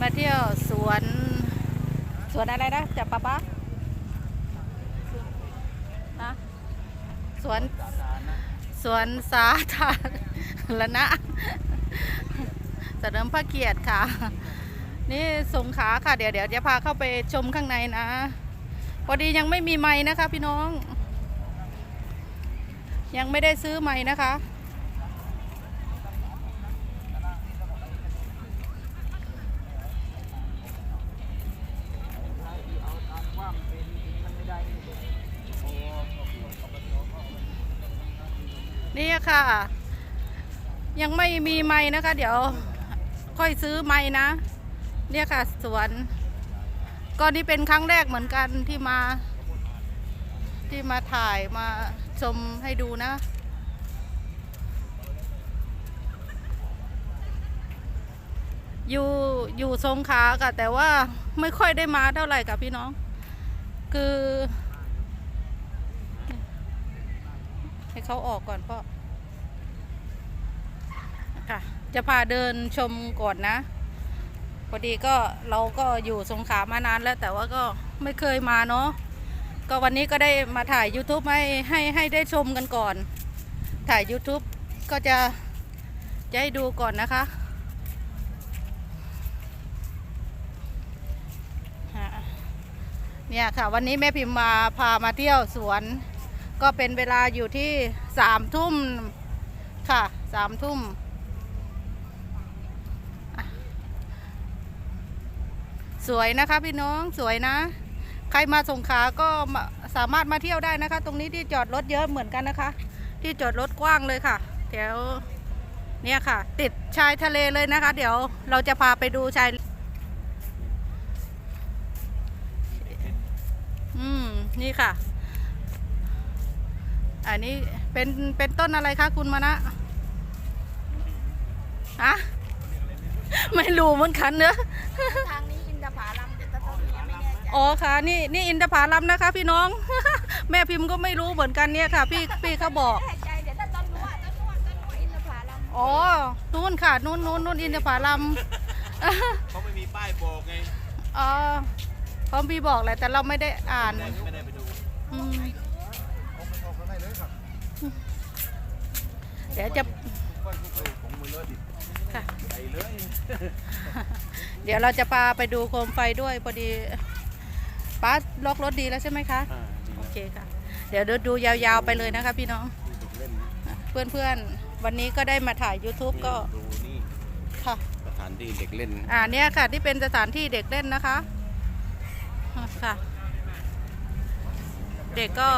มาเที่ยวสวนสวนอะไรนะจับปะปะนะสวนสวนสาธารณะเสริมพระเกียรติค่ะ นี่สงขาค่ะ เดี๋ยวเดี๋ยวจะพาเข้าไปชมข้างในนะ พอดียังไม่มีไม้นะคะ พี่น้อง ยังไม่ได้ซื้อไม้นะคะ นี่ค่ะ ยังไม่มีไม้นะคะ เดี๋ยวค่อยซื้อไม้นะ เนี่ยค่ะ สวน ก็นี่เป็นครั้งแรกเหมือนกันที่มา ที่มาถ่ายมาชมให้ดูนะอยู่อยู่สงขาค่ะ แต่ว่าไม่ค่อยได้มาเท่าไหร่กับพี่น้อง คือ ให้เขาออกก่อนพ่อ ค่ะ จะพาเดินชมก่อนนะพอดีก็เราก็อยู่สงขลามานานแล้ว แต่ว่าก็ไม่เคยมาเนาะก็วันนี้ก็ได้มาถ่าย YouTube ให้ให้ให้ได้ชมกันก่อน ถ่าย YouTube ก็จะจะให้ดูก่อนนะคะฮะเนี่ยค่ะวันนี้แม่พิมพ์มาพามาเที่ยวสวน ก็เป็นเวลาอยู่ที่สามทุ่มค่ะสามทุ่มอะ สวยนะคะพี่น้องสวยนะ ใครมาสงขาก็สามารถมาเที่ยวได้นะคะ ตรงนี้ที่จอดรถเยอะเหมือนกันนะคะ ที่จอดรถกว้างเลยค่ะแถวเนี่ยค่ะ ติดชายทะเลเลยนะคะ เดี๋ยวเราจะพาไปดูชายอืมนี่ค่ะ อันนี้เป็นเป็นต้นอะไรคะคุณมานะอะไม่รู้เหมือนกันเนอะทาง อ๋อค่ะนี่นี่อินทผลัมนะคะ พี่น้อง แม่พิมพ์ก็ไม่รู้เหมือนกันเนี่ยค่ะ พี่พี่เขาบอกแน่ใจเดี๋ยวถ้าต้นนู้นต้นนู้นต้นนู้นอินทผลัมอ๋อนู่นค่ะนู่นนู่นนู่นอินทผลัมเขาไม่มีป้ายบอกไงอ๋อพร้อมพี่บอกแหละแต่เราไม่ได้อ่านไม่ได้ไปดูอืมเดี๋ยวจะของมือเลอะดิค่ะไปเลยเดี๋ยวเราจะพาไปดูโคมไฟด้วยพอดี ป้าล็อกรถดีแล้วใช่ไหมคะ อ่าดีโอเคค่ะ เดี๋ยวดูยาวๆไปเลยนะคะพี่น้องเด็กเล่นเพื่อนๆ วันนี้ก็ได้มาถ่าย YouTube ก็ดูนี่ค่ะ สถานที่เด็กเล่นอ่าเนี่ยค่ะที่เป็นสถานที่เด็กเล่นนะคะอ่าค่ะ เด็กก็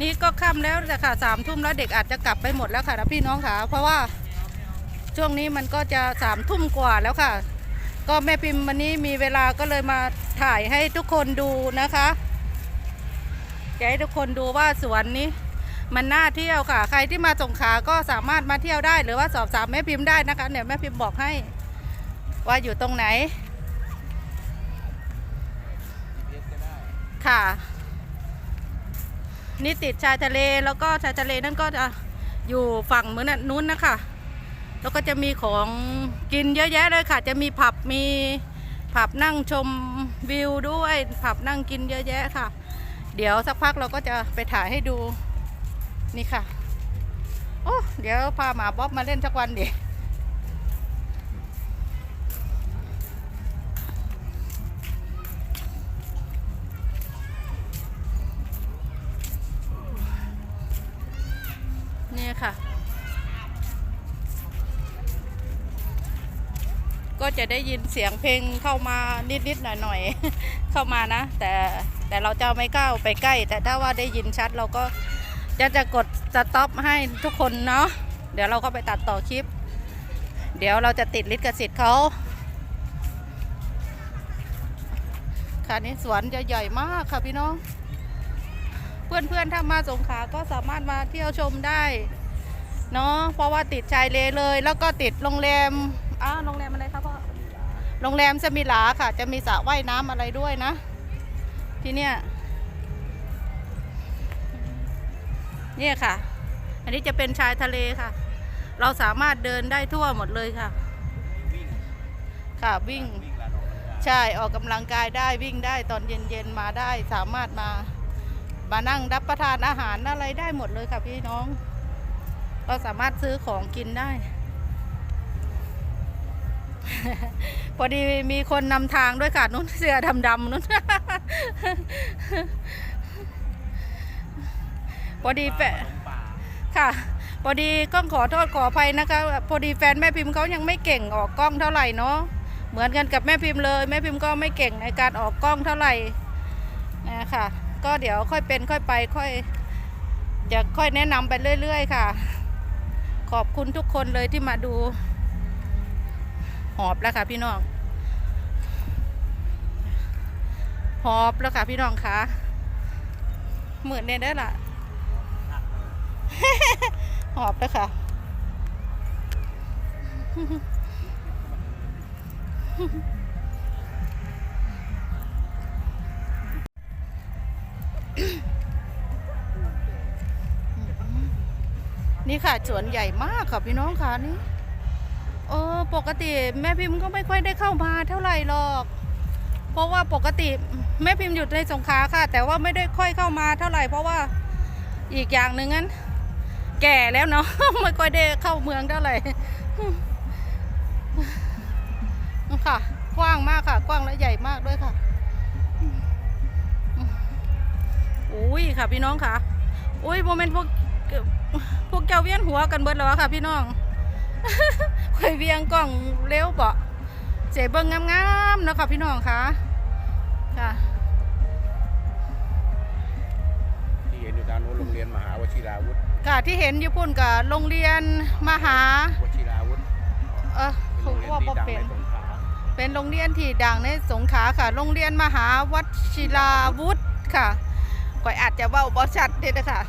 นี่ก็ค่ำแล้วแต่ค่ะสามทุ่มแล้วเด็กอาจจะกลับไปหมดแล้วค่ะนะพี่น้องค่ะ เพราะว่าช่วงนี้มันก็จะสามทุ่มกว่าแล้วค่ะ ก็แม่พิมพ์วันนี้มีเวลาก็เลยมาถ่ายให้ทุกคนดูนะคะจะให้ทุกคนดูว่าสวนนี้ มันน่าเที่ยวค่ะ ใครที่มาสงขลาก็สามารถมาเที่ยวได้ หรือว่าสอบถามแม่พิมพ์ได้นะคะเดี๋ยวแม่พิมพ์บอกให้ ว่าอยู่ตรงไหนค่ะนี่ติดชายทะเลแล้วก็ชายทะเลนั่นก็จะอยู่ฝั่งมือนั้นนู้นนะคะ แล้วก็จะมีของกินเยอะแยะเลยค่ะ จะมีผับมีผับนั่งชมวิวด้วย ผับนั่งกินเยอะแยะค่ะ เดี๋ยวสักพักเราก็จะไปถ่ายให้ดูนี่ค่ะ โอ้เดี๋ยวพาหมาบ๊อบมาเล่นสักวันดินี่ ก็จะได้ยินเสียงเพลงเข้ามานิดๆหน่อยๆ เข้ามานะ แต่แต่เราจะไม่ก้าวไปใกล้ แต่ถ้าว่าได้ยินชัดเราก็จะจะกดสต็อปให้ทุกคนเนาะเดี๋ยวเราก็ไปตัดต่อคลิป เดี๋ยวเราจะติดลิขสิทธิ์เขาค่ะนี่สวนจะใหญ่มากค่ะพี่น้อง เพื่อนๆถ้ามาสงขลาก็สามารถมาเที่ยวชมได้เนาะเพราะว่าติดชายเลเลย แล้วก็ติดโรงแรมอ้าโรงแรมอะไรครับพ่อ โรงแรมสมิลาค่ะ จะมีสระว่ายน้ำอะไรด้วยนะ ที่เนี่ยเนี่ยค่ะ อันนี้จะเป็นชายทะเลค่ะ เราสามารถเดินได้ทั่วหมดเลยค่ะ ค่ะวิ่งวิ่งลานออกกำลังกายใช่ออกกำลังกายได้วิ่งได้ตอนเย็นๆมาได้สามารถมามานั่งรับประทานอาหารอะไรได้หมดเลยค่ะพี่น้องก็สามารถซื้อของกินได้ พอดีมีคนนำทางด้วยค่ะนุ่นเสื้อดำๆนุ่นพอดีแฟนหลงป่าค่ะพอดีก็ขอโทษขออภัยนะคะพอดีแฟนแม่พิมพ์เขายังไม่เก่งออกกล้องเท่าไหร่เนาะเหมือนกันกับแม่พิมพ์เลยแม่พิมพ์ก็ไม่เก่งในการออกกล้องเท่าไหร่นะค่ะ ก็เดี๋ยวค่อยเป็นค่อยไปค่อยจะค่อยแนะนำไปเรื่อย ๆ ค่ะ ขอบคุณทุกคนเลยที่มาดู อบแล้วค่ะพี่น้อง หอบแล้วค่ะพี่น้องคะเหมือนเนี่ยได้ละหอบแล้วค่ะนี่ค่ะสวนใหญ่มากค่ะพี่น้องค่ะนี่ เออปกติแม่พิมพ์ก็ไม่ค่อยได้เข้ามาเท่าไหร่หรอก เพราะว่าปกติแม่พิมพ์อยู่ในสงขลาค่ะ แต่ว่าไม่ได้ค่อยเข้ามาเท่าไหร่ เพราะว่าอีกอย่างหนึ่งนั้น แก่แล้วเนาะไม่ค่อยได้เข้าเมืองเท่าไหร่ค่ะ กว้างมากค่ะ กว้างและใหญ่มากด้วยค่ะอุ้ยค่ะ พี่น้องค่ะอุ้ยโมเมนต์พวกพวกแกวเวียนหัวกันเบิดแล้วอค่ะ พี่น้อง ค่อยเวียงกล้องเร็วเบาเสียเบิ้งงามๆเนาะค่ะพี่น้องค่ะค่ะที่เห็นอยู่ทางโน้นโรงเรียนมหาวชิราวุธค่ะที่เห็นอยู่พุ่นกับโรงเรียนมหาวชิราวุธเออเป็นโรงเรียนว่าที่บ่ดังเป็ในนสงขลาเป็นโรงเรียนที่ดังในสงขลาค่ะ โรงเรียนมหาวัชิราวุธค่ะก่อยอาจจะเว่าบอชัดเด็ดนะคะค่ะ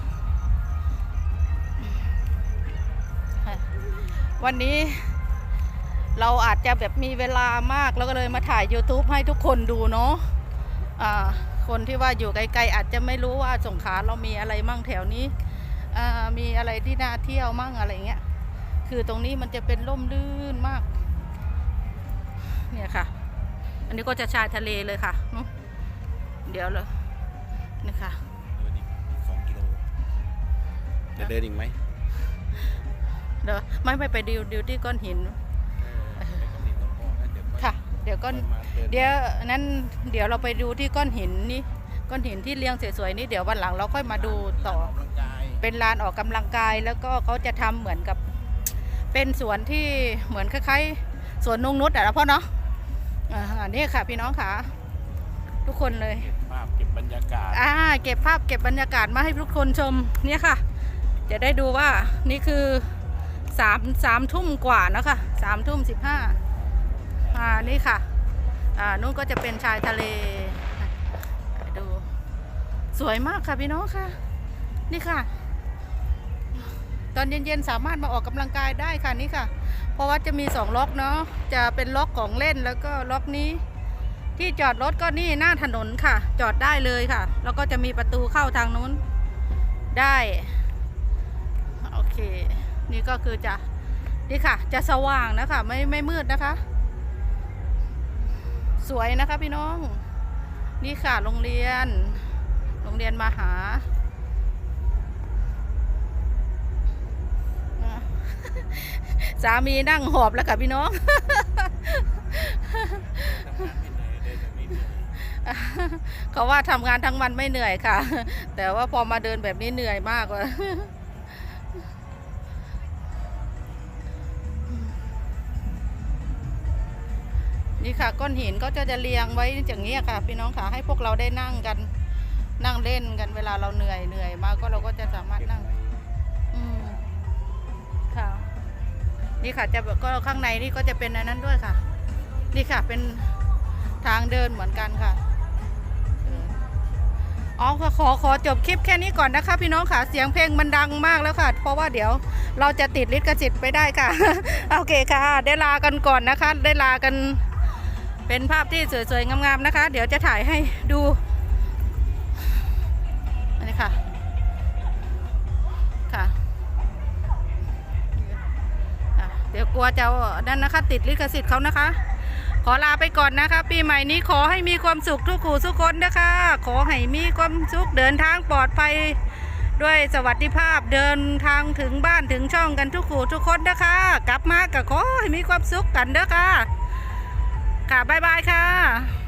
วันนี้เราอาจจะแบบมีเวลามากแล้วก็เลยมาถ่าย YouTube ให้ทุกคนดูเนาะอ่าคนที่ว่าอยู่ไกลๆอาจจะไม่รู้ว่าสงขลาเรามีอะไรมั่งแถวนี้มีอะไรที่น่าเที่ยวมั่งอะไรเงี้ย คือตรงนี้มันจะเป็นร่มรื่นมาก เนี่ยค่ะ อันนี้ก็จะชายทะเลเลยค่ะ เดี๋ยวเลยนี่ค่ะเดินอีกสองกิโลจะเดินอีกไหม เดี๋ยวไม่ไม่ไปดิวดิวที่ก้อนหินเออไปกับหนิงก็พอนะเดี๋ยวค่อยค่ะ เดี๋ยวก้อนค่อยมาดินเดี๋ยวนั้นเดี๋ยวเราไปดูที่ก้อนหินนี่ก้อนหินที่เรียงสวยๆนี่เดี๋ยววันหลังเราค่อยมาดูต่อกำลังกายเป็นลานออกกำลังกายแล้วก็เขาจะทำเหมือนกับ เป็นสวนที่เหมือนคล้ายๆสวนนงนุชอะนะพ่อเนาะอ่านี่ค่ะ พี่น้องค่ะ ทุกคนเลยเก็บภาพเก็บบรรยากาศอ่าเก็บภาพเก็บบรรยากาศมาให้ทุกคนชมเนี่ยค่ะ จะได้ดูว่านี่คือ สามสามทุ่มกว่าแล้วค่ะสามทุ่มสิบห้าอ่านี่ค่ะ อ่านู่นก็จะเป็นชายทะเลดูสวยมากค่ะพี่น้องค่ะ นี่ค่ะ ตอนเย็นๆสามารถมาออกกำลังกายได้ค่ะนี่ค่ะ เพราะว่าจะมีสองล็อกเนาะจะเป็นล็อกของเล่นแล้วก็ล็อกนี้ ที่จอดรถก็นี่หน้าถนนค่ะ จอดได้เลยค่ะ แล้วก็จะมีประตูเข้าทางนู้นได้ นี่ก็คือจะนี่ค่ะ จะสว่างนะคะ ไม่ไม่มืดนะคะ สวยนะคะพี่น้อง นี่ค่ะโรงเรียน โรงเรียนมหาสามีนั่งหอบแล้วค่ะพี่น้อง เขาว่าทำงานทั้งวันไม่เหนื่อยค่ะ แต่ว่าพอมาเดินแบบนี้เหนื่อยมากเลย นี่ค่ะก้อนหินก็จะจะเรียงไว้อย่างนี้ยค่ะ พี่น้องค่ะให้พวกเราได้นั่งกันนั่งเล่นกันเวลาเราเหนื่อยเหนื่อยมากก็เราก็จะสามารถนั่งอืมค่ะ นี่ค่ะจะก็ข้างในนี่ก็จะเป็นอันนั้นด้วยค่ะ นี่ค่ะเป็นทางเดินเหมือนกันค่ะเอออ๋อขอขอขอจบคลิปแค่นี้ก่อนนะคะ พี่น้องค่ะเสียงเพลงมันดังมากแล้วค่ะ เพราะว่าเดี๋ยวเราจะติดลิขสิทธิ์ไปได้ค่ะ โอเคค่ะ ได้ลากันก่อนนะคะ ได้ลากัน เป็นภาพที่สวยๆ งามๆ นะคะ เดี๋ยวจะถ่ายให้ดูนี่ค่ะ ค่ะ เดี๋ยวกลัวจะนั่นนะคะ ติดลิขสิทธิ์เขานะคะ ขอลาไปก่อนนะคะ ปีใหม่นี้ขอให้มีความสุขทุกขู่ทุกคนนะคะ ขอให้มีความสุขเดินทางปลอดภัยด้วยสวัสดิภาพเดินทางถึงบ้านถึงช่องกันทุกขู่ทุกคนนะคะ กลับมาก็ขอให้มีความสุขกันเด้อค่ะ ค่ะ บ๊ายบายค่ะ